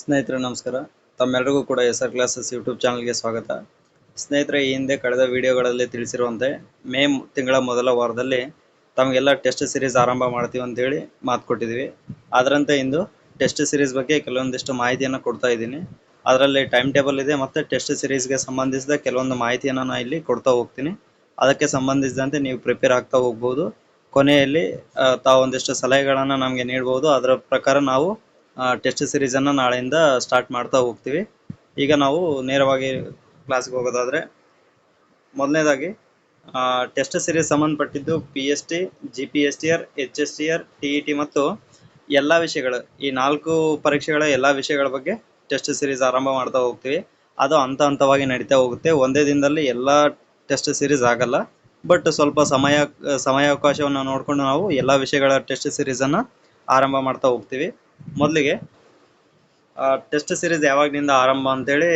ಸ್ನೇಹಿತರೆ, ನಮಸ್ಕಾರ. ತಮ್ಮೆಲ್ಲರಿಗೂ ಕೂಡ ಎಸ್ ಆರ್ ಕ್ಲಾಸಸ್ ಯೂಟ್ಯೂಬ್ ಚಾನಲ್ಗೆ ಸ್ವಾಗತ. ಸ್ನೇಹಿತರೆ, ಈ ಹಿಂದೆ ಕಳೆದ ವಿಡಿಯೋಗಳಲ್ಲಿ ತಿಳಿಸಿರುವಂತೆ ಮೇ ತಿಂಗಳ ಮೊದಲ ವಾರದಲ್ಲಿ ತಮಗೆಲ್ಲ ಟೆಸ್ಟ್ ಸಿರೀಸ್ ಆರಂಭ ಮಾಡ್ತೀವಿ ಅಂತೇಳಿ ಮಾತು ಕೊಟ್ಟಿದ್ದೀವಿ. ಅದರಂತೆ ಇಂದು ಟೆಸ್ಟ್ ಸಿರೀಸ್ ಬಗ್ಗೆ ಕೆಲವೊಂದಿಷ್ಟು ಮಾಹಿತಿಯನ್ನು ಕೊಡ್ತಾ ಇದ್ದೀನಿ. ಅದರಲ್ಲಿ ಟೈಮ್ ಟೇಬಲ್ ಇದೆ ಮತ್ತು ಟೆಸ್ಟ್ ಸಿರೀಸ್ಗೆ ಸಂಬಂಧಿಸಿದ ಕೆಲವೊಂದು ಮಾಹಿತಿಯನ್ನು ನಾನು ಇಲ್ಲಿ ಕೊಡ್ತಾ ಹೋಗ್ತೀನಿ. ಅದಕ್ಕೆ ಸಂಬಂಧಿಸಿದಂತೆ ನೀವು ಪ್ರಿಪೇರ್ ಆಗ್ತಾ ಹೋಗ್ಬೋದು. ಕೊನೆಯಲ್ಲಿ ತಾವೊಂದಿಷ್ಟು ತಾವು ಒಂದಿಷ್ಟು ಸಲಹೆಗಳನ್ನು ನಮಗೆ ನೀಡ್ಬೋದು. ಅದರ ಪ್ರಕಾರ ನಾವು ಟೆಸ್ಟ್ ಸಿರೀಸನ್ನು ನಾಳೆಯಿಂದ ಸ್ಟಾರ್ಟ್ ಮಾಡ್ತಾ ಹೋಗ್ತೀವಿ. ಈಗ ನಾವು ನೇರವಾಗಿ ಕ್ಲಾಸ್ಗೆ ಹೋಗೋದಾದರೆ ಮೊದಲನೇದಾಗಿ ಟೆಸ್ಟ್ ಸಿರೀಸ್ ಸಂಬಂಧಪಟ್ಟಿದ್ದು P S T G P S T R H S T R T E T ಮತ್ತು ಎಲ್ಲ ವಿಷಯಗಳು. ಈ ನಾಲ್ಕು ಪರೀಕ್ಷೆಗಳ ಎಲ್ಲ ವಿಷಯಗಳ ಬಗ್ಗೆ ಟೆಸ್ಟ್ ಸಿರೀಸ್ ಆರಂಭ ಮಾಡ್ತಾ ಹೋಗ್ತೀವಿ. ಅದು ಹಂತ ಹಂತವಾಗಿ ನಡೀತಾ ಹೋಗುತ್ತೆ. ಒಂದೇ ದಿನದಲ್ಲಿ ಎಲ್ಲ ಟೆಸ್ಟ್ ಸಿರೀಸ್ ಆಗಲ್ಲ. ಬಟ್ ಸ್ವಲ್ಪ ಸಮಯ, ಸಮಯಾವಕಾಶವನ್ನು ನೋಡಿಕೊಂಡು ನಾವು ಎಲ್ಲ ವಿಷಯಗಳ ಟೆಸ್ಟ್ ಸಿರೀಸನ್ನು ಆರಂಭ ಮಾಡ್ತಾ ಹೋಗ್ತೀವಿ. ಮೊದಲಿಗೆ ಟೆಸ್ಟ್ ಸೀರೀಸ್ ಯಾವಾಗಿನಿಂದ ಆರಂಭ ಅಂತೇಳಿ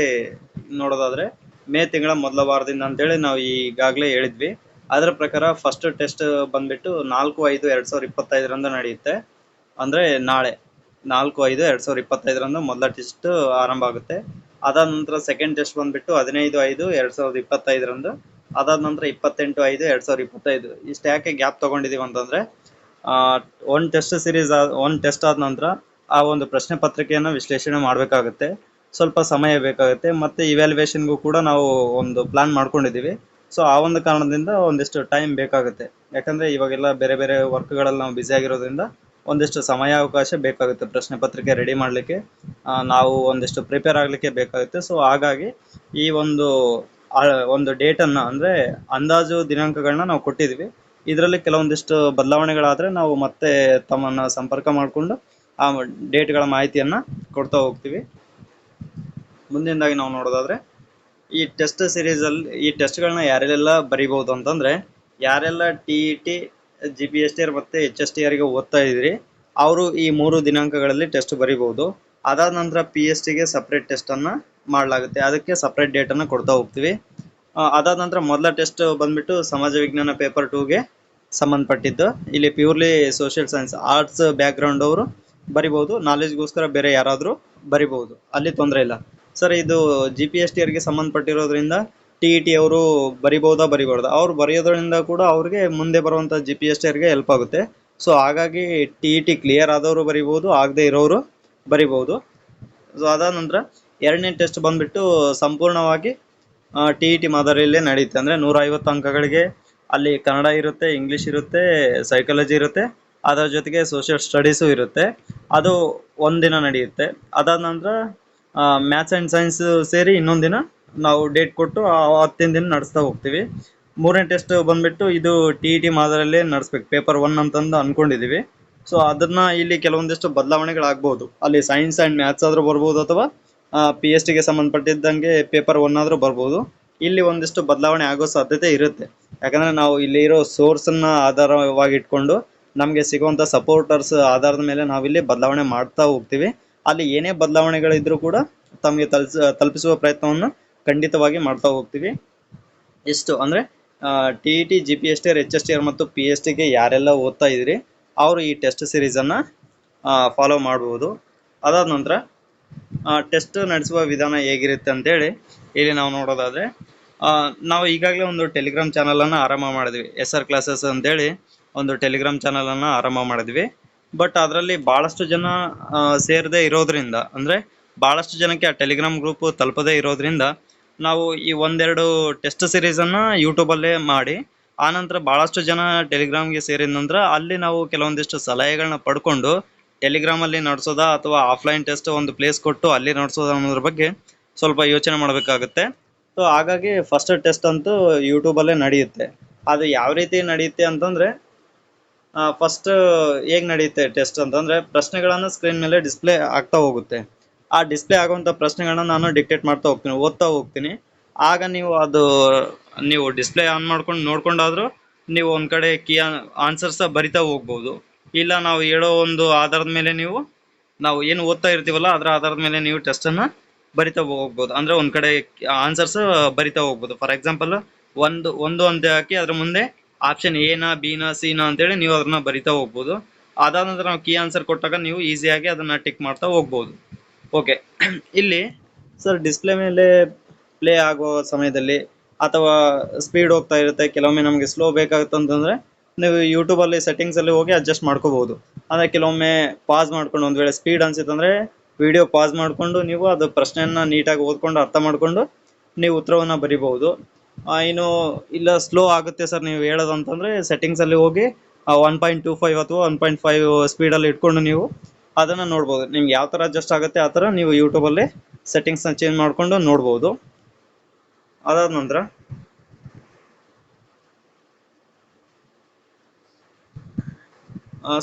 ನೋಡೋದಾದ್ರೆ, ಮೇ ತಿಂಗಳ ಮೊದಲ ವಾರದಿಂದ ಅಂತೇಳಿ ನಾವು ಈಗಾಗಲೇ ಹೇಳಿದ್ವಿ. ಅದರ ಪ್ರಕಾರ ಫಸ್ಟ್ ಟೆಸ್ಟ್ ಬಂದ್ಬಿಟ್ಟು ನಾಲ್ಕು ಐದು ಎರಡು ಸಾವಿರದ ಇಪ್ಪತ್ತೈದರಂದು ನಡೆಯುತ್ತೆ. ಅಂದರೆ ನಾಳೆ, ನಾಲ್ಕು ಐದು ಎರಡು ಸಾವಿರದ ಇಪ್ಪತ್ತೈದರಂದು ಮೊದಲ ಟೆಸ್ಟ್ ಆರಂಭ ಆಗುತ್ತೆ. ಅದಾದ ನಂತರ ಸೆಕೆಂಡ್ ಟೆಸ್ಟ್ ಬಂದ್ಬಿಟ್ಟು ಹದಿನೈದು ಐದು ಎರಡು ಸಾವಿರದ ಇಪ್ಪತ್ತೈದರಂದು, ಅದಾದ ನಂತರ ಇಪ್ಪತ್ತೆಂಟು ಐದು ಎರಡು ಸಾವಿರದ ಇಪ್ಪತ್ತೈದು. ಇಷ್ಟು ಯಾಕೆ ಗ್ಯಾಪ್ ತೊಗೊಂಡಿದ್ದೀವಿ ಅಂತಂದರೆ ಒಂದು ಟೆಸ್ಟ್ ಸಿರೀಸ್ ಒಂದು ಟೆಸ್ಟ್ ಆದ ನಂತರ ಆ ಒಂದು ಪ್ರಶ್ನೆ ಪತ್ರಿಕೆಯನ್ನು ವಿಶ್ಲೇಷಣೆ ಮಾಡಬೇಕಾಗುತ್ತೆ. ಸ್ವಲ್ಪ ಸಮಯ ಬೇಕಾಗುತ್ತೆ. ಮತ್ತು ಇವ್ಯಾಲ್ಯೂಯೇಷನ್ಗೂ ಕೂಡ ನಾವು ಒಂದು ಪ್ಲಾನ್ ಮಾಡ್ಕೊಂಡಿದ್ದೀವಿ. ಸೊ ಆ ಒಂದು ಕಾರಣದಿಂದ ಒಂದಿಷ್ಟು ಟೈಮ್ ಬೇಕಾಗುತ್ತೆ. ಯಾಕಂದರೆ ಇವಾಗೆಲ್ಲ ಬೇರೆ ಬೇರೆ ವರ್ಕ್ಗಳಲ್ಲಿ ನಾವು ಬ್ಯುಸಿ ಆಗಿರೋದ್ರಿಂದ ಒಂದಿಷ್ಟು ಸಮಯಾವಕಾಶ ಬೇಕಾಗುತ್ತೆ ಪ್ರಶ್ನೆ ಪತ್ರಿಕೆ ರೆಡಿ ಮಾಡಲಿಕ್ಕೆ. ನಾವು ಒಂದಿಷ್ಟು ಪ್ರಿಪೇರ್ ಆಗಲಿಕ್ಕೆ ಬೇಕಾಗುತ್ತೆ. ಸೊ ಹಾಗಾಗಿ ಈ ಒಂದು ಒಂದು ಡೇಟನ್ನು ಅಂದರೆ ಅಂದಾಜು ದಿನಾಂಕಗಳನ್ನ ನಾವು ಕೊಟ್ಟಿದ್ದೀವಿ. ಇದರಲ್ಲಿ ಕೆಲವೊಂದಿಷ್ಟು ಬದಲಾವಣೆಗಳಾದರೆ ನಾವು ಮತ್ತೆ ತಮ್ಮನ್ನು ಸಂಪರ್ಕ ಮಾಡಿಕೊಂಡು ಆ ಡೇಟ್ಗಳ ಮಾಹಿತಿಯನ್ನು ಕೊಡ್ತಾ ಹೋಗ್ತೀವಿ. ಮುಂದಿನದಾಗಿ ನಾವು ನೋಡೋದಾದ್ರೆ, ಈ ಟೆಸ್ಟ್ ಸಿರೀಸಲ್ಲಿ, ಈ ಟೆಸ್ಟ್ಗಳನ್ನ ಯಾರೆಲ್ಲ ಬರಿಬೋದು ಅಂತಂದರೆ, ಯಾರೆಲ್ಲ T E T G P S T R ಮತ್ತು ಎಚ್ ಎಸ್ ಟಿ ಆರ್ಗೆ ಓದ್ತಾ ಇದ್ರಿ ಅವರು ಈ ಮೂರು ದಿನಾಂಕಗಳಲ್ಲಿ ಟೆಸ್ಟ್ ಬರಿಬೋದು ಅದಾದ ನಂತರ ಪಿ ಎಸ್ ಟಿಗೆ ಸಪ್ರೇಟ್ ಟೆಸ್ಟನ್ನು ಮಾಡಲಾಗುತ್ತೆ. ಅದಕ್ಕೆ ಸಪ್ರೇಟ್ ಡೇಟನ್ನು ಕೊಡ್ತಾ ಹೋಗ್ತೀವಿ. ಅದಾದ ನಂತರ ಮೊದಲ ಟೆಸ್ಟ್ ಬಂದ್ಬಿಟ್ಟು ಸಮಾಜ ವಿಜ್ಞಾನ ಪೇಪರ್ ಟೂಗೆ ಸಂಬಂಧಪಟ್ಟಿದ್ದು. ಇಲ್ಲಿ purely social science arts background ಅವರು ಬರಿಬೋದು ನಾಲೆಜ್ಗೋಸ್ಕರ ಬೇರೆ ಯಾರಾದರೂ ಬರಿಬಹುದು. ಅಲ್ಲಿ ತೊಂದರೆ ಇಲ್ಲ. ಸರ್, ಇದು ಜಿ ಪಿ ಎಸ್ ಟಿ ಅವರಿಗೆ ಸಂಬಂಧಪಟ್ಟಿರೋದ್ರಿಂದ ಟಿ ಇ ಟಿ ಅವರು ಬರಿಬಹುದಾ, ಬರಿಬಾರ್ದು? ಅವ್ರು ಬರೆಯೋದ್ರಿಂದ ಕೂಡ ಅವ್ರಿಗೆ ಮುಂದೆ ಬರುವಂತ ಜಿ ಪಿ ಎಸ್ ಟಿ ಅವರಿಗೆ ಹೆಲ್ಪ್ ಆಗುತ್ತೆ. ಸೊ ಹಾಗಾಗಿ ಟಿ ಇ ಟಿ ಕ್ಲಿಯರ್ ಆದವರು ಬರಿಬೋದು ಆಗದೆ ಇರೋರು ಬರಿಬಹುದು. ಸೊ ಅದಾದ ನಂತರ ಎರಡನೇ ಟೆಸ್ಟ್ ಬಂದ್ಬಿಟ್ಟು ಸಂಪೂರ್ಣವಾಗಿ ಟಿ ಇ ಟಿ ಮಾದರಿಯಲ್ಲೇ ನಡೆಯುತ್ತೆ ಅಂದರೆ ನೂರ ಐವತ್ತು ಅಂಕಗಳಿಗೆ ಅಲ್ಲಿ ಕನ್ನಡ ಇರುತ್ತೆ ಇಂಗ್ಲೀಷ್ ಇರುತ್ತೆ ಸೈಕಾಲಜಿ ಇರುತ್ತೆ. ಅದರ ಜೊತೆಗೆ ಸೋಷಿಯಲ್ ಸ್ಟಡೀಸು ಇರುತ್ತೆ. ಅದು ಒಂದಿನ ನಡೆಯುತ್ತೆ. ಅದಾದ ನಂತರ ಮ್ಯಾಥ್ಸ್ ಆ್ಯಂಡ್ ಸೈನ್ಸ್ ಸೇರಿ ಇನ್ನೊಂದು ದಿನ ನಾವು ಡೇಟ್ ಕೊಟ್ಟು ಹತ್ತಿನ ದಿನ ನಡೆಸ್ತಾ ಹೋಗ್ತೀವಿ. ಮೂರನೇ ಟೆಸ್ಟ್ ಬಂದ್ಬಿಟ್ಟು ಇದು ಟಿ ಇ ಟಿ ಮಾದರಿಯಲ್ಲೇ ನಡೆಸ್ಬೇಕು. ಪೇಪರ್ ಒನ್ ಅಂತಂದು ಅಂದ್ಕೊಂಡಿದ್ದೀವಿ ಸೊ ಅದನ್ನ ಇಲ್ಲಿ ಕೆಲವೊಂದಿಷ್ಟು ಬದಲಾವಣೆಗಳಾಗ್ಬೋದು. ಅಲ್ಲಿ ಸೈನ್ಸ್ ಆ್ಯಂಡ್ ಮ್ಯಾಥ್ಸ್ ಆದರೂ ಬರ್ಬೋದು ಅಥವಾ ಪಿ ಎಚ್ ಟಿಗೆ ಸಂಬಂಧಪಟ್ಟಿದ್ದಂಗೆ ಪೇಪರ್ ಒನ್ ಆದರೂ ಬರ್ಬೋದು. ಇಲ್ಲಿ ಒಂದಿಷ್ಟು ಬದಲಾವಣೆ ಆಗೋ ಸಾಧ್ಯತೆ ಇರುತ್ತೆ. ಯಾಕಂದರೆ ನಾವು ಇಲ್ಲಿ ಇರೋ ಸೋರ್ಸನ್ನು ಆಧಾರವಾಗಿ ಇಟ್ಕೊಂಡು ನಮಗೆ ಸಿಗುವಂಥ ಸಪೋರ್ಟರ್ಸ್ ಆಧಾರದ ಮೇಲೆ ನಾವಿಲ್ಲಿ ಬದಲಾವಣೆ ಮಾಡ್ತಾ ಹೋಗ್ತೀವಿ. ಅಲ್ಲಿ ಏನೇ ಬದಲಾವಣೆಗಳಿದ್ರೂ ಕೂಡ ತಮಗೆ ತಲ್ಸ, ತಲುಪಿಸುವ ಪ್ರಯತ್ನವನ್ನು ಖಂಡಿತವಾಗಿ ಮಾಡ್ತಾ ಹೋಗ್ತೀವಿ. ಇಷ್ಟು ಅಂದರೆ T E T G P S T R H S T R ಮತ್ತು ಪಿ ಎಸ್ ಟಿಗೆ ಯಾರೆಲ್ಲ ಓದ್ತಾ ಇದ್ರಿ, ಅವರು ಈ ಟೆಸ್ಟ್ ಸಿರೀಸನ್ನು ಫಾಲೋ ಮಾಡ್ಬೋದು. ಅದಾದ ನಂತರ ಟೆಸ್ಟ್ ನಡೆಸುವ ವಿಧಾನ ಹೇಗಿರುತ್ತೆ ಅಂತೇಳಿ ಇಲ್ಲಿ ನಾವು ನೋಡೋದಾದರೆ ನಾವು ಈಗಾಗಲೇ ಒಂದು ಟೆಲಿಗ್ರಾಮ್ ಚಾನಲನ್ನು ಆರಂಭ ಮಾಡಿದ್ವಿ ಎಸ್ ಆರ್ ಕ್ಲಾಸಸ್ ಅಂತೇಳಿ. ಒಂದು ಟೆಲಿಗ್ರಾಮ್ ಚಾನಲನ್ನು ಆರಂಭ ಮಾಡಿದ್ವಿ. ಬಟ್ ಅದರಲ್ಲಿ ಭಾಳಷ್ಟು ಜನ ಸೇರದೆ ಇರೋದ್ರಿಂದ, ಅಂದರೆ ಭಾಳಷ್ಟು ಜನಕ್ಕೆ ಆ ಟೆಲಿಗ್ರಾಮ್ ಗ್ರೂಪ್ ತಲುಪದೇ ಇರೋದ್ರಿಂದ ನಾವು ಈ ಒಂದೆರಡು ಟೆಸ್ಟ್ ಸಿರೀಸನ್ನು ಯೂಟ್ಯೂಬಲ್ಲೇ ಮಾಡಿ, ಆನಂತರ ಭಾಳಷ್ಟು ಜನ ಟೆಲಿಗ್ರಾಮ್ಗೆ ಸೇರಿದ ನಂತರ ಅಲ್ಲಿ ನಾವು ಕೆಲವೊಂದಿಷ್ಟು ಸಲಹೆಗಳನ್ನ ಪಡ್ಕೊಂಡು ಟೆಲಿಗ್ರಾಮಲ್ಲಿ ನಡೆಸೋದ ಅಥವಾ ಆಫ್ಲೈನ್ ಟೆಸ್ಟ್ ಒಂದು ಪ್ಲೇಸ್ ಕೊಟ್ಟು ಅಲ್ಲಿ ನಡೆಸೋದಾ ಅನ್ನೋದ್ರ ಬಗ್ಗೆ ಸ್ವಲ್ಪ ಯೋಚನೆ ಮಾಡಬೇಕಾಗುತ್ತೆ. ಸೊ ಹಾಗಾಗಿ ಫಸ್ಟ್ ಟೆಸ್ಟ್ ಅಂತೂ ಯೂಟ್ಯೂಬಲ್ಲೇ ನಡೆಯುತ್ತೆ. ಅದು ಯಾವ ರೀತಿ ನಡೆಯುತ್ತೆ ಅಂತಂದರೆ ಫಸ್ಟ್ ಹೇಗೆ ನಡೆಯುತ್ತೆ ಟೆಸ್ಟ್ ಅಂತಂದರೆ ಪ್ರಶ್ನೆಗಳನ್ನು ಸ್ಕ್ರೀನ್ ಮೇಲೆ ಡಿಸ್ಪ್ಲೇ ಆಗ್ತಾ ಹೋಗುತ್ತೆ. ಆ ಡಿಸ್ಪ್ಲೇ ಆಗುವಂಥ ಪ್ರಶ್ನೆಗಳನ್ನ ನಾನು ಡಿಕ್ಟೇಟ್ ಮಾಡ್ತಾ ಹೋಗ್ತೀನಿ, ಓದ್ತಾ ಹೋಗ್ತೀನಿ. ಆಗ ನೀವು ಅದು, ನೀವು ಡಿಸ್ಪ್ಲೇ ಆನ್ ಮಾಡ್ಕೊಂಡು ನೋಡ್ಕೊಂಡಾದ್ರೂ ನೀವು ಒಂದು ಕಡೆ ಕೀ ಆನ್ಸರ್ಸ ಬರಿತಾ ಹೋಗ್ಬೋದು. ಇಲ್ಲ ನಾವು ಹೇಳೋ ಒಂದು ಆಧಾರದ ಮೇಲೆ ನೀವು, ನಾವು ಏನು ಓದ್ತಾ ಇರ್ತೀವಲ್ಲ ಅದರ ಆಧಾರದ ಮೇಲೆ ನೀವು ಟೆಸ್ಟನ್ನು ಬರಿತಾ ಹೋಗ್ಬೋದು. ಅಂದರೆ ಒಂದು ಕಡೆ ಆನ್ಸರ್ಸ್ ಬರಿತಾ ಹೋಗ್ಬೋದು. ಫಾರ್ ಎಕ್ಸಾಂಪಲ್ ಒಂದು ಒಂದು ಅಂತ ಹಾಕಿ ಅದ್ರ ಮುಂದೆ ಆಪ್ಷನ್ ಎನ ಬಿನ ಸಿನ ಅಂತೇಳಿ ನೀವು ಅದನ್ನ ಬರಿತಾ ಹೋಗ್ಬೋದು. ಅದಾದ ನಂತರ ನಾವು ಕೀ ಆನ್ಸರ್ ಕೊಟ್ಟಾಗ ನೀವು ಈಸಿಯಾಗಿ ಅದನ್ನ ಟಿಕ್ ಮಾಡ್ತಾ ಹೋಗ್ಬೋದು. ಓಕೆ ಇಲ್ಲಿ ಸರ್ ಡಿಸ್ಪ್ಲೇ ಮೇಲೆ ಪ್ಲೇ ಆಗುವ ಸಮಯದಲ್ಲಿ ಅಥವಾ ಸ್ಪೀಡ್ ಹೋಗ್ತಾ ಇರುತ್ತೆ, ಕೆಲವೊಮ್ಮೆ ನಮಗೆ ಸ್ಲೋ ಬೇಕಾಗುತ್ತೆ ಅಂತಂದ್ರೆ ನೀವು ಯೂಟ್ಯೂಬಲ್ಲಿ ಸೆಟ್ಟಿಂಗ್ಸಲ್ಲಿ ಹೋಗಿ ಅಡ್ಜಸ್ಟ್ ಮಾಡ್ಕೋಬಹುದು. ಅಂದರೆ ಕೆಲವೊಮ್ಮೆ ಪಾಸ್ ಮಾಡ್ಕೊಂಡು ಒಂದು ವೇಳೆ ಸ್ಪೀಡ್ ಅನ್ಸಿತ್ತಂದ್ರೆ ವಿಡಿಯೋ ಪಾಸ್ ಮಾಡಿಕೊಂಡು ನೀವು ಅದು ಪ್ರಶ್ನೆಯನ್ನ ನೀಟಾಗಿ ಓದ್ಕೊಂಡು ಅರ್ಥ ಮಾಡ್ಕೊಂಡು ನೀವು ಉತ್ತರವನ್ನು ಬರಿಬಹುದು. ಇನ್ನು ಇಲ್ಲ ಸ್ಲೋ ಆಗುತ್ತೆ ಸರ್ ನೀವು ಹೇಳೋದು ಅಂತಂದ್ರೆ ಸೆಟ್ಟಿಂಗ್ಸ್ ಅಲ್ಲಿ ಹೋಗಿ ಒನ್ ಪಾಯಿಂಟ್ ಟೂ ಫೈವ್ ಅಥವಾ ಒನ್ ಪಾಯಿಂಟ್ ಫೈವ್ ಸ್ಪೀಡಲ್ಲಿ ಇಟ್ಕೊಂಡು ನೀವು ಅದನ್ನ ನೋಡ್ಬೋದು. ನಿಮ್ಗೆ ಯಾವ ತರ ಅಡ್ಜಸ್ಟ್ ಆಗುತ್ತೆ ಆ ತರ ನೀವು ಯೂಟ್ಯೂಬಲ್ಲಿ ನ ಚೇಂಜ್ ಮಾಡ್ಕೊಂಡು ನೋಡ್ಬೋದು. ಅದಾದ ನಂತರ.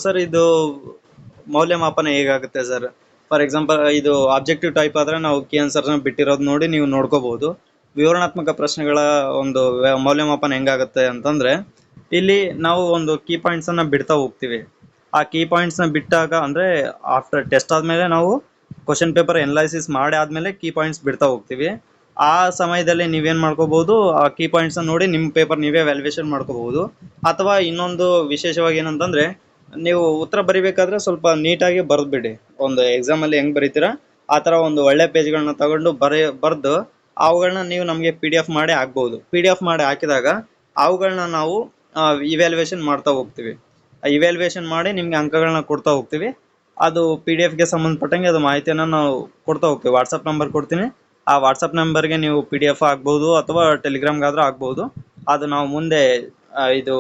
ಸರ್ ಇದು ಮೌಲ್ಯಮಾಪನ ಹೇಗಾಗುತ್ತೆ ಸರ್ ಫಾರ್ ಎಕ್ಸಾಂಪಲ್ ಇದು ಆಬ್ಜೆಕ್ಟಿವ್ ಟೈಪ್ ಆದ್ರೆ ನಾವು ಕೀ ಆನ್ಸರ್ನ ಬಿಟ್ಟಿರೋದು ನೋಡಿ ನೀವು ನೋಡ್ಕೋಬಹುದು ವಿವರಣಾತ್ಮಕ ಪ್ರಶ್ನೆಗಳ ಒಂದು ಮೌಲ್ಯಮಾಪನ ಹೆಂಗಾಗುತ್ತೆ ಅಂತಂದ್ರೆ, ಇಲ್ಲಿ ನಾವು ಒಂದು ಕೀ ಪಾಯಿಂಟ್ಸ್ ಅನ್ನ ಬಿಡ್ತಾ ಹೋಗ್ತೀವಿ. ಆ ಕೀ ಪಾಯಿಂಟ್ಸ್ನ ಬಿಟ್ಟಾಗ ಅಂದ್ರೆ ಆಫ್ಟರ್ ಟೆಸ್ಟ್ ಆದ್ಮೇಲೆ ನಾವು ಕ್ವಶನ್ ಪೇಪರ್ ಎನಲೈಸಿಸ್ ಮಾಡಿ ಆದ್ಮೇಲೆ ಕೀ ಪಾಯಿಂಟ್ಸ್ ಬಿಡ್ತಾ ಹೋಗ್ತೀವಿ. ಆ ಸಮಯದಲ್ಲಿ ನೀವೇನ್ ಮಾಡ್ಕೋಬಹುದು, ಆ ಕೀ ಪಾಯಿಂಟ್ಸ್ ನೋಡಿ ನಿಮ್ಮ ಪೇಪರ್ ನೀವೇ ವ್ಯಾಲ್ಯೂಯೇಷನ್ ಮಾಡ್ಕೋಬಹುದು. ಅಥವಾ ಇನ್ನೊಂದು ವಿಶೇಷವಾಗಿ ಏನಂತಂದ್ರೆ, ನೀವು ಉತ್ತರ ಬರಿಬೇಕಾದ್ರೆ ಸ್ವಲ್ಪ ನೀಟಾಗಿ ಬರೆದ್ಬಿಡಿ ಒಂದು ಎಕ್ಸಾಮ್ ಅಲ್ಲಿ ಹೆಂಗ್ ಬರೀತೀರಾ, ಆ ತರ ಒಂದು ಒಳ್ಳೆ ಪೇಜ್ಗಳನ್ನ ತಗೊಂಡು ಬರೆಯ ಬರೆದು ಅವುಗಳನ್ನ ನೀವು ನಮಗೆ ಪಿ ಡಿ ಎಫ್ ಮಾಡಿ ಹಾಕ್ಬಹುದು ಪಿ ಡಿ ಎಫ್ ಮಾಡಿ ಹಾಕಿದಾಗ ಅವುಗಳನ್ನ ನಾವು ಇವ್ಯಾಲ್ಯೂಯೇಷನ್ ಮಾಡ್ತಾ ಹೋಗ್ತೀವಿ. ಇವ್ಯಾಲ್ಯೂಯೇಷನ್ ಮಾಡಿ ನಿಮಗೆ ಅಂಕಗಳನ್ನ ಕೊಡ್ತಾ ಹೋಗ್ತೀವಿ. ಅದು ಪಿ ಡಿ ಎಫ್ಗೆ ಸಂಬಂಧಪಟ್ಟಂಗೆ ಅದು ಮಾಹಿತಿಯನ್ನು ನಾವು ಕೊಡ್ತಾ ಹೋಗ್ತೀವಿ. ವಾಟ್ಸಪ್ ನಂಬರ್ ಕೊಡ್ತೀನಿ. ಆ ವಾಟ್ಸಪ್ ನಂಬರ್ಗೆ ನೀವು ಪಿ ಡಿ ಎಫ್ ಆಗ್ಬೋದು ಅಥವಾ ಟೆಲಿಗ್ರಾಮ್ಗಾದ್ರೂ ಆಗ್ಬೋದು ಅದು ನಾವು ಮುಂದೆ ಇದು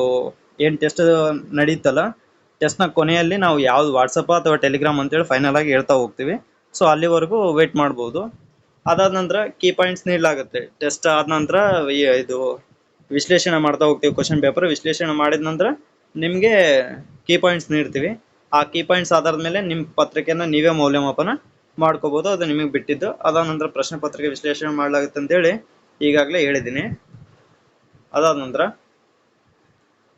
ಏನು ಟೆಸ್ಟ್ ನಡೀತಲ್ಲ ಟೆಸ್ಟ್ನ ಕೊನೆಯಲ್ಲಿ ನಾವು ಯಾವ್ದು ವಾಟ್ಸಪ್ ಅಥವಾ ಟೆಲಿಗ್ರಾಮ್ ಅಂತೇಳಿ ಫೈನಲ್ ಆಗಿ ಹೇಳ್ತಾ ಹೋಗ್ತೀವಿ. ಸೊ ಅಲ್ಲಿವರೆಗೂ ವೇಟ್ ಮಾಡ್ಬೋದು. ಅದಾದ ನಂತರ ಕೀ ಪಾಯಿಂಟ್ಸ್ ನೀಡಲಾಗುತ್ತೆ. ಟೆಸ್ಟ್ ಆದ ನಂತರ ಇದು ವಿಶ್ಲೇಷಣೆ ಮಾಡ್ತಾ ಹೋಗ್ತೀವಿ ಕ್ವಶನ್ ಪೇಪರ್ ವಿಶ್ಲೇಷಣೆ ಮಾಡಿದ ನಂತರ ನಿಮಗೆ ಕೀ ಪಾಯಿಂಟ್ಸ್ ನೀಡ್ತೀವಿ. ಆ ಕೀ ಪಾಯಿಂಟ್ಸ್ ಆಧಾರದ ಮೇಲೆ ನಿಮ್ಮ ಪತ್ರಿಕೆಯನ್ನು ನೀವೇ ಮೌಲ್ಯಮಾಪನ ಮಾಡ್ಕೋಬೋದು. ಅದು ನಿಮಗೆ ಬಿಟ್ಟಿದ್ದು. ಅದಾದ ನಂತರ ಪ್ರಶ್ನೆ ಪತ್ರಿಕೆ ವಿಶ್ಲೇಷಣೆ ಮಾಡಲಾಗುತ್ತೆ ಅಂತೇಳಿ ಈಗಾಗಲೇ ಹೇಳಿದ್ದೀನಿ. ಅದಾದ ನಂತರ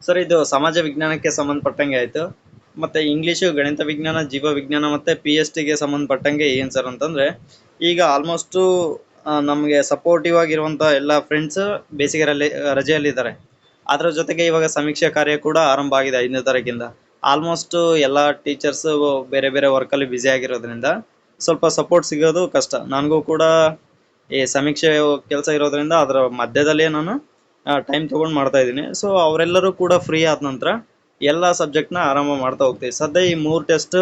ಸರ್, ಇದು ಸಮಾಜ ವಿಜ್ಞಾನಕ್ಕೆ ಸಂಬಂಧಪಟ್ಟಂಗೆ ಆಯಿತು. ಮತ್ತೆ ಇಂಗ್ಲೀಷು ಗಣಿತ ವಿಜ್ಞಾನ, ಜೀವ ವಿಜ್ಞಾನ ಮತ್ತೆ ಪಿ ಎಚ್ ಟಿಗೆ ಸಂಬಂಧಪಟ್ಟಂಗೆ ಏನ್ ಸರ್ ಅಂತಂದ್ರೆ ಈಗ ಆಲ್ಮೋಸ್ಟ್ ನಮಗೆ ಸಪೋರ್ಟಿವ್ ಆಗಿರುವಂತ ಎಲ್ಲ ಫ್ರೆಂಡ್ಸ್ ಬೇಸಿಗೆ ರಜೆಯಲ್ಲಿ ರಜೆಯಲ್ಲಿದ್ದಾರೆ. ಅದರ ಜೊತೆಗೆ ಇವಾಗ ಸಮೀಕ್ಷೆ ಕಾರ್ಯ ಕೂಡ ಆರಂಭ ಆಗಿದೆ ಐದನೇ ತಾರೀಕಿಂದ. ಆಲ್ಮೋಸ್ಟ್ ಎಲ್ಲ ಟೀಚರ್ಸ್ ಬೇರೆ ಬೇರೆ ವರ್ಕಲ್ಲಿ ಬ್ಯುಸಿ ಆಗಿರೋದ್ರಿಂದ ಸ್ವಲ್ಪ ಸಪೋರ್ಟ್ ಸಿಗೋದು ಕಷ್ಟ. ನನಗೂ ಕೂಡ ಈ ಸಮೀಕ್ಷೆ ಕೆಲಸ ಇರೋದ್ರಿಂದ ಅದರ ಮಧ್ಯದಲ್ಲೇ ನಾನು ಟೈಮ್ ತಗೊಂಡು ಮಾಡ್ತಾ ಇದ್ದೀನಿ. ಸೊ ಅವರೆಲ್ಲರೂ ಕೂಡ ಫ್ರೀ ಆದ ನಂತರ ಎಲ್ಲ ಸಬ್ಜೆಕ್ಟ್ನ ಆರಂಭ ಮಾಡ್ತಾ ಹೋಗ್ತೀವಿ. ಸದ್ಯ ಈ ಮೂರು ಟೆಸ್ಟ್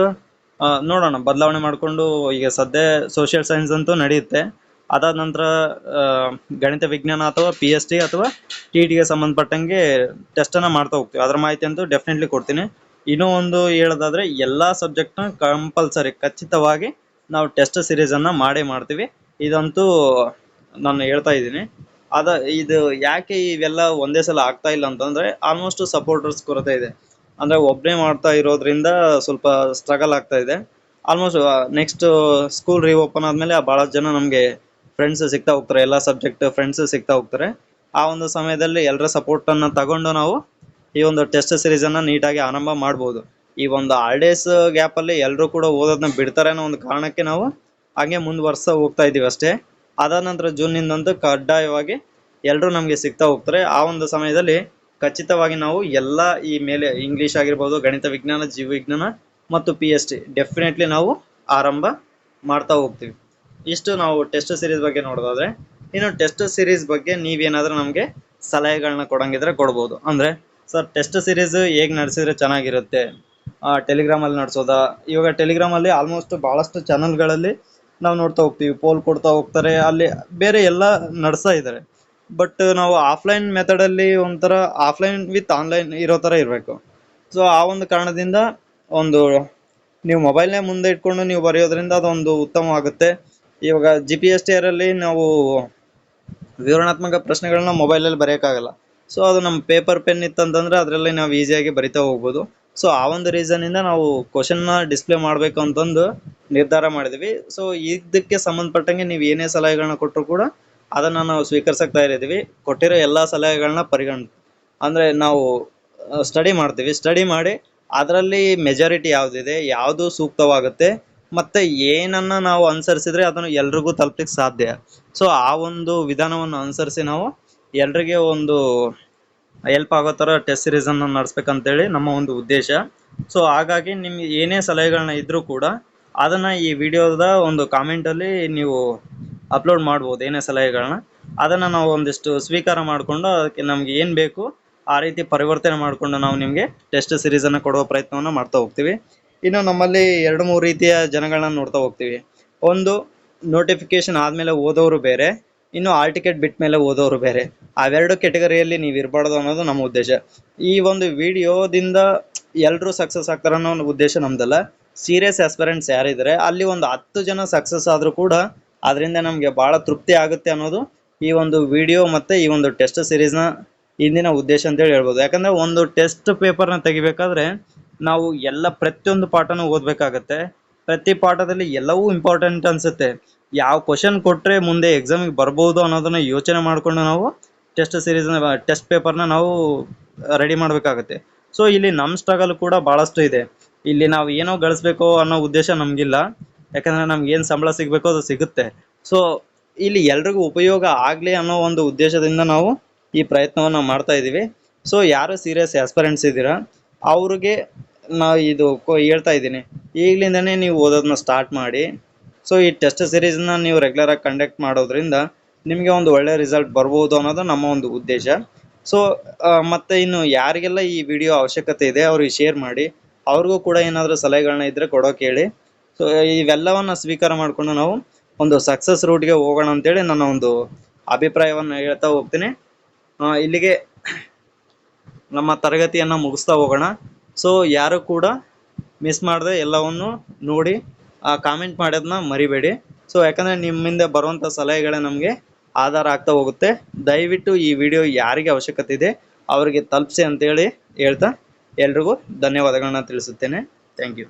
ನೋಡೋಣ. ಬದಲಾವಣೆ ಮಾಡಿಕೊಂಡು ಈಗ ಸದ್ಯ ಸೋಷಿಯಲ್ ಸೈನ್ಸ್ ಅಂತೂ ನಡೆಯುತ್ತೆ. ಅದಾದ ನಂತರ ಗಣಿತ ವಿಜ್ಞಾನ ಅಥವಾ ಪಿ ಎಸ್ ಟಿ ಅಥವಾ ಟಿ ಟಿಗೆ ಸಂಬಂಧಪಟ್ಟಂಗೆ ಟೆಸ್ಟನ್ನು ಮಾಡ್ತಾ ಹೋಗ್ತೀವಿ. ಅದರ ಮಾಹಿತಿ ಅಂತೂ ಡೆಫಿನೆಟ್ಲಿ ಕೊಡ್ತೀನಿ. ಇನ್ನೂ ಒಂದು ಹೇಳೋದಾದ್ರೆ, ಎಲ್ಲ ಸಬ್ಜೆಕ್ಟ್ನ ಕಂಪಲ್ಸರಿ ಖಚಿತವಾಗಿ ನಾವು ಟೆಸ್ಟ್ ಸೀರೀಸನ್ನು ಮಾಡೇ ಮಾಡ್ತೀವಿ. ಇದಂತೂ ನಾನು ಹೇಳ್ತಾ ಇದ್ದೀನಿ. ಅದ, ಇದು ಯಾಕೆ ಇವೆಲ್ಲ ಒಂದೇ ಸಲ ಆಗ್ತಾ ಇಲ್ಲ ಅಂತಂದ್ರೆ ಆಲ್ಮೋಸ್ಟ್ ಸಪೋರ್ಟರ್ಸ್ ಕೊರತೆ ಇದೆ. ಅಂದ್ರೆ ಒಬ್ಬನೇ ಮಾಡ್ತಾ ಇರೋದ್ರಿಂದ ಸ್ವಲ್ಪ ಸ್ಟ್ರಗಲ್ ಆಗ್ತಾ ಇದೆ. ಆಲ್ಮೋಸ್ಟ್ ನೆಕ್ಸ್ಟ್ ಸ್ಕೂಲ್ ರೀಓಪನ್ ಆದ್ಮೇಲೆ ಬಹಳ ಜನ ನಮಗೆ ಫ್ರೆಂಡ್ಸ್ ಸಿಗ್ತಾ ಹೋಗ್ತಾರೆ, ಎಲ್ಲ ಸಬ್ಜೆಕ್ಟ್ ಫ್ರೆಂಡ್ಸ್ ಸಿಗ್ತಾ ಹೋಗ್ತಾರೆ. ಆ ಒಂದು ಸಮಯದಲ್ಲಿ ಎಲ್ಲರ ಸಪೋರ್ಟ್ ಅನ್ನ ತಗೊಂಡು ನಾವು ಈ ಒಂದು ಟೆಸ್ಟ್ ಸಿರೀಸ್ ಅನ್ನ ನೀಟಾಗಿ ಆರಂಭ ಮಾಡ್ಬೋದು. ಈ ಒಂದು ಹಾಲಿಡೇಸ್ ಗ್ಯಾಪ್ ಅಲ್ಲಿ ಎಲ್ಲರೂ ಕೂಡ ಓದೋದನ್ನ ಬಿಡ್ತಾರೆ ಅನ್ನೋ ಒಂದು ಕಾರಣಕ್ಕೆ ನಾವು ಹಾಗೆ ಮುಂದುವರ್ಸ್ತಾ ಹೋಗ್ತಾ ಇದ್ದೀವಿ ಅಷ್ಟೇ. ಅದಾದ ನಂತರ ಜೂನ್ನಿಂದಂತೂ ಕಡ್ಡಾಯವಾಗಿ ಎಲ್ಲರೂ ನಮಗೆ ಸಿಗ್ತಾ ಹೋಗ್ತಾರೆ. ಆ ಒಂದು ಸಮಯದಲ್ಲಿ ಖಚಿತವಾಗಿ ನಾವು ಎಲ್ಲ ಈ ಮೇಲೆ ಇಂಗ್ಲಿಷ್ ಆಗಿರ್ಬೋದು, ಗಣಿತ ವಿಜ್ಞಾನ, ಜೀವ ವಿಜ್ಞಾನ ಮತ್ತು ಪಿ ಎಚ್ ಡಿ ಡೆಫಿನೆಟ್ಲಿ ನಾವು ಆರಂಭ ಮಾಡ್ತಾ ಹೋಗ್ತೀವಿ. ಇಷ್ಟು ನಾವು ಟೆಸ್ಟ್ ಸೀರೀಸ್ ಬಗ್ಗೆ ನೋಡೋದಾದ್ರೆ, ಇನ್ನು ಟೆಸ್ಟ್ ಸೀರೀಸ್ ಬಗ್ಗೆ ನೀವೇನಾದರೂ ನಮಗೆ ಸಲಹೆಗಳನ್ನ ಕೊಡಂಗಿದ್ರೆ ಕೊಡ್ಬೋದು. ಅಂದರೆ ಸರ್ ಟೆಸ್ಟ್ ಸೀರೀಸ್ ಹೇಗೆ ನಡೆಸಿದ್ರೆ ಚೆನ್ನಾಗಿರುತ್ತೆ? ಟೆಲಿಗ್ರಾಮಲ್ಲಿ ನಡೆಸೋದಾ? ಇವಾಗ ಟೆಲಿಗ್ರಾಮಲ್ಲಿ ಆಲ್ಮೋಸ್ಟ್ ಭಾಳಷ್ಟು ಚಾನಲ್ಗಳಲ್ಲಿ ನಾವು ನೋಡ್ತಾ ಹೋಗ್ತೀವಿ. ಪೋಲ್ ಕೊಡ್ತಾ ಹೋಗ್ತಾರೆ. ಅಲ್ಲಿ ಬೇರೆ ಎಲ್ಲ ನಡೆಸ್ತಾ ಇದ್ದಾರೆ. ಬಟ್ ನಾವು ಆಫ್ಲೈನ್ ಮೆಥಡ್ ಅಲ್ಲಿ ಒಂಥರ ಆಫ್ಲೈನ್ ವಿತ್ ಆನ್ಲೈನ್ ಇರೋ ತರ ಇರಬೇಕು. ಸೊ ಆ ಒಂದು ಕಾರಣದಿಂದ ಒಂದು ನೀವು ಮೊಬೈಲ್ನೇ ಮುಂದೆ ಇಟ್ಕೊಂಡು ನೀವು ಬರೆಯೋದ್ರಿಂದ ಅದೊಂದು ಉತ್ತಮವಾಗುತ್ತೆ ಇವಾಗ ಜಿ ಪಿ ಎಸ್ ಟಿ ನಾವು ವಿವರಣಾತ್ಮಕ ಪ್ರಶ್ನೆಗಳನ್ನ ಮೊಬೈಲಲ್ಲಿ ಬರೆಯೋಕ್ಕಾಗಲ್ಲ. ಸೊ ಅದು ನಮ್ಮ ಪೇಪರ್ ಪೆನ್ ಇತ್ತಂತಂದ್ರೆ ಅದರಲ್ಲಿ ನಾವು ಈಸಿಯಾಗಿ ಬರಿತಾ ಹೋಗ್ಬೋದು. ಸೊ ಆ ಒಂದು ರೀಸನ್ ಇಂದ ನಾವು ಕ್ವಶನ್ನ ಡಿಸ್ಪ್ಲೇ ಮಾಡಬೇಕು ಅಂತಂದು ನಿರ್ಧಾರ ಮಾಡಿದ್ವಿ. ಸೊ ಇದಕ್ಕೆ ಸಂಬಂಧಪಟ್ಟಂಗೆ ನೀವು ಏನೇ ಸಲಹೆಗಳನ್ನ ಕೊಟ್ಟರು ಕೂಡ ಅದನ್ನು ನಾವು ಸ್ವೀಕರಿಸಕ್ತಾ ಇದ್ದೀವಿ ಕೊಟ್ಟಿರೋ ಎಲ್ಲ ಸಲಹೆಗಳನ್ನ ಪರಿಗಣ, ಅಂದರೆ ನಾವು ಸ್ಟಡಿ ಮಾಡ್ತೀವಿ. ಸ್ಟಡಿ ಮಾಡಿ ಅದರಲ್ಲಿ ಮೆಜಾರಿಟಿ ಯಾವುದಿದೆ, ಯಾವುದು ಸೂಕ್ತವಾಗುತ್ತೆ, ಮತ್ತೆ ಏನನ್ನ ನಾವು ಅನುಸರಿಸಿದ್ರೆ ಅದನ್ನು ಎಲ್ರಿಗೂ ತಲುಪಲಿಕ್ಕೆ ಸಾಧ್ಯ. ಸೊ ಆ ಒಂದು ವಿಧಾನವನ್ನು ಅನುಸರಿಸಿ ನಾವು ಎಲ್ರಿಗೆ ಒಂದು ಹೆಲ್ಪ್ ಆಗೋ ಥರ ಟೆಸ್ಟ್ ಸೀರೀಸನ್ನು ನಡೆಸ್ಬೇಕಂತೇಳಿ ನಮ್ಮ ಒಂದು ಉದ್ದೇಶ. ಸೊ ಹಾಗಾಗಿ ನಿಮ್ಗೆ ಏನೇ ಸಲಹೆಗಳನ್ನ ಇದ್ರೂ ಕೂಡ ಅದನ್ನು ಈ ವಿಡಿಯೋದ ಒಂದು ಕಾಮೆಂಟಲ್ಲಿ ನೀವು ಅಪ್ಲೋಡ್ ಮಾಡ್ಬೋದು, ಏನೇ ಸಲಹೆಗಳನ್ನ ಅದನ್ನು ನಾವು ಒಂದಿಷ್ಟು ಸ್ವೀಕಾರ ಮಾಡಿಕೊಂಡು ಅದಕ್ಕೆ ನಮಗೆ ಏನು ಬೇಕು, ಆ ರೀತಿ ಪರಿವರ್ತನೆ ಮಾಡಿಕೊಂಡು ನಾವು ನಿಮಗೆ ಟೆಸ್ಟ್ ಸಿರೀಸನ್ನು ಕೊಡುವ ಪ್ರಯತ್ನವನ್ನು ಮಾಡ್ತಾ ಹೋಗ್ತೀವಿ. ಇನ್ನು ನಮ್ಮಲ್ಲಿ ಎರಡು ಮೂರು ರೀತಿಯ ಜನಗಳನ್ನ ನೋಡ್ತಾ ಹೋಗ್ತೀವಿ. ಒಂದು ನೋಟಿಫಿಕೇಶನ್ ಆದಮೇಲೆ ಓದೋರು ಬೇರೆ, ಇನ್ನು ಆಲ್ ಟಿಕೆಟ್ ಬಿಟ್ಟ ಮೇಲೆ ಓದೋರು ಬೇರೆ. ಅವೆರಡು ಕೆಟಗರಿಯಲ್ಲಿ ನೀವು ಇರಬಾರ್ದು ಅನ್ನೋದು ನಮ್ಮ ಉದ್ದೇಶ. ಈ ಒಂದು ವಿಡಿಯೋದಿಂದ ಎಲ್ಲರೂ ಸಕ್ಸಸ್ ಆಗ್ತಾರೆ ಅನ್ನೋ ಒಂದು ಉದ್ದೇಶ ನಮ್ದಲ್ಲ. ಸೀರಿಯಸ್ ಆಸ್ಪರೆಂಟ್ಸ್ ಯಾರಿದ್ದಾರೆ ಅಲ್ಲಿ ಒಂದು ಹತ್ತು ಜನ ಸಕ್ಸಸ್ ಆದರೂ ಕೂಡ ಅದರಿಂದ ನಮಗೆ ಭಾಳ ತೃಪ್ತಿ ಆಗುತ್ತೆ ಅನ್ನೋದು ಈ ಒಂದು ವಿಡಿಯೋ ಮತ್ತು ಈ ಒಂದು ಟೆಸ್ಟ್ ಸಿರೀಸ್ನ ಇಂದಿನ ಉದ್ದೇಶ ಅಂತೇಳಿ ಹೇಳ್ಬೋದು. ಯಾಕಂದರೆ ಒಂದು ಟೆಸ್ಟ್ ಪೇಪರ್ನ ತೆಗಿಬೇಕಾದ್ರೆ ನಾವು ಎಲ್ಲ ಪ್ರತಿಯೊಂದು ಪಾಠನೂ ಓದಬೇಕಾಗತ್ತೆ. ಪ್ರತಿ ಪಾಠದಲ್ಲಿ ಎಲ್ಲವೂ ಇಂಪಾರ್ಟೆಂಟ್ ಅನಿಸುತ್ತೆ. ಯಾವ ಕ್ವಶನ್ ಕೊಟ್ಟರೆ ಮುಂದೆ ಎಕ್ಸಾಮಿಗೆ ಬರ್ಬೋದು ಅನ್ನೋದನ್ನ ಯೋಚನೆ ಮಾಡಿಕೊಂಡು ನಾವು ಟೆಸ್ಟ್ ಸೀರೀಸ್ನ, ಟೆಸ್ಟ್ ಪೇಪರ್ನ ನಾವು ರೆಡಿ ಮಾಡಬೇಕಾಗತ್ತೆ. ಸೊ ಇಲ್ಲಿ ನಮ್ಮ ಸ್ಟ್ರಗಲ್ ಕೂಡ ಭಾಳಷ್ಟು ಇದೆ. ಇಲ್ಲಿ ನಾವು ಏನೋ ಗಳಿಸ್ಬೇಕು ಅನ್ನೋ ಉದ್ದೇಶ ನಮಗಿಲ್ಲ. ಯಾಕಂದರೆ ನಮ್ಗೆ ಏನು ಸಂಬಳ ಸಿಗಬೇಕು ಅದು ಸಿಗುತ್ತೆ. ಸೊ ಇಲ್ಲಿ ಎಲ್ರಿಗೂ ಉಪಯೋಗ ಆಗಲಿ ಅನ್ನೋ ಒಂದು ಉದ್ದೇಶದಿಂದ ನಾವು ಈ ಪ್ರಯತ್ನವನ್ನು ಮಾಡ್ತಾ ಇದ್ದೀವಿ ಸೊ ಯಾರು ಸೀರಿಯಸ್ ಆಸ್ಪರೆಂಟ್ಸ್ ಇದ್ದೀರಾ, ಅವ್ರಿಗೆ ನಾವು ಇದು ಹೇಳ್ತಾ ಇದ್ದೀನಿ. ಈಗಲಿಂದನೇ ನೀವು ಓದೋದನ್ನ ಸ್ಟಾರ್ಟ್ ಮಾಡಿ. ಸೊ ಈ ಟೆಸ್ಟ್ ಸೀರೀಸ್ನ ನೀವು ರೆಗ್ಯುಲರಾಗಿ ಕಂಡಕ್ಟ್ ಮಾಡೋದ್ರಿಂದ ನಿಮಗೆ ಒಂದು ಒಳ್ಳೆ ರಿಸಲ್ಟ್ ಬರ್ಬೋದು ಅನ್ನೋದು ನಮ್ಮ ಒಂದು ಉದ್ದೇಶ. ಸೊ ಮತ್ತು ಇನ್ನು ಯಾರಿಗೆಲ್ಲ ಈ ವಿಡಿಯೋ ಅವಶ್ಯಕತೆ ಇದೆ, ಅವ್ರಿಗೆ ಶೇರ್ ಮಾಡಿ, ಅವ್ರಿಗೂ ಕೂಡ ಏನಾದರೂ ಸಲಹೆಗಳನ್ನ ಇದ್ದರೆ ಕೊಡೋಕೆ ಹೇಳಿ ಸೊ ಇವೆಲ್ಲವನ್ನ ಸ್ವೀಕಾರ ಮಾಡಿಕೊಂಡು ನಾವು ಒಂದು ಸಕ್ಸಸ್ ರೂಟ್ಗೆ ಹೋಗೋಣ ಅಂತೇಳಿ ನನ್ನ ಒಂದು ಅಭಿಪ್ರಾಯವನ್ನು ಹೇಳ್ತಾ ಹೋಗ್ತೀನಿ. ಇಲ್ಲಿಗೆ ನಮ್ಮ ತರಗತಿಯನ್ನು ಮುಗಿಸ್ತಾ ಹೋಗೋಣ. ಸೊ ಯಾರು ಕೂಡ ಮಿಸ್ ಮಾಡದೆ ಎಲ್ಲವನ್ನು ನೋಡಿ ಕಾಮೆಂಟ್ ಮಾಡೋದನ್ನ ಮರಿಬೇಡಿ. ಸೊ ಯಾಕಂದರೆ ನಿಮ್ಮಿಂದ ಬರುವಂಥ ಸಲಹೆಗಳೇ ನಮಗೆ ಆಧಾರ ಆಗ್ತಾ ಹೋಗುತ್ತೆ. ದಯವಿಟ್ಟು ಈ ವಿಡಿಯೋ ಯಾರಿಗೆ ಅವಶ್ಯಕತೆ ಇದೆ ಅವರಿಗೆ ತಲುಪಿಸಿ ಅಂತೇಳಿ ಹೇಳ್ತಾ ಎಲ್ರಿಗೂ ಧನ್ಯವಾದಗಳನ್ನ ತಿಳಿಸುತ್ತೇನೆ. Thank you